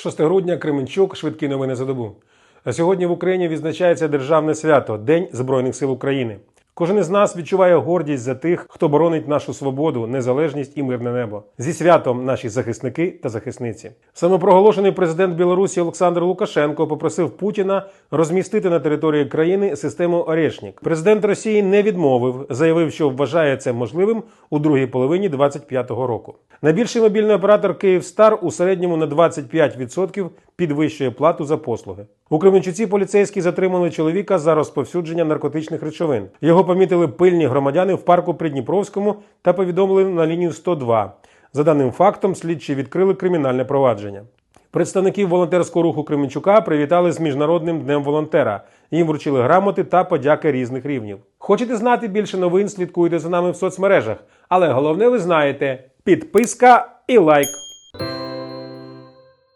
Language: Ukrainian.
6 грудня Кременчук, швидкі новини за добу. Сьогодні в Україні відзначається державне свято День Збройних сил України. Кожен із нас відчуває гордість за тих, хто боронить нашу свободу, незалежність і мирне небо. Зі святом наші захисники та захисниці. Самопроголошений президент Білорусі Олександр Лукашенко попросив Путіна розмістити на території країни систему Орешнік. Президент Росії не відмовив, заявив, що вважає це можливим у другій половині 2025 року. Найбільший мобільний оператор Київстар у середньому на 25% підвищує плату за послуги. У Кременчуці поліцейські затримали чоловіка за розповсюдження наркотичних речовин. Його помітили пильні громадяни в парку Придніпровському та повідомили на лінію 102. За даним фактом, слідчі відкрили кримінальне провадження. Представників волонтерського руху Кременчука привітали з міжнародним днем волонтера. Їм вручили грамоти та подяки різних рівнів. Хочете знати більше новин? Слідкуйте за нами в соцмережах. Але головне, ви знаєте: підписка і лайк.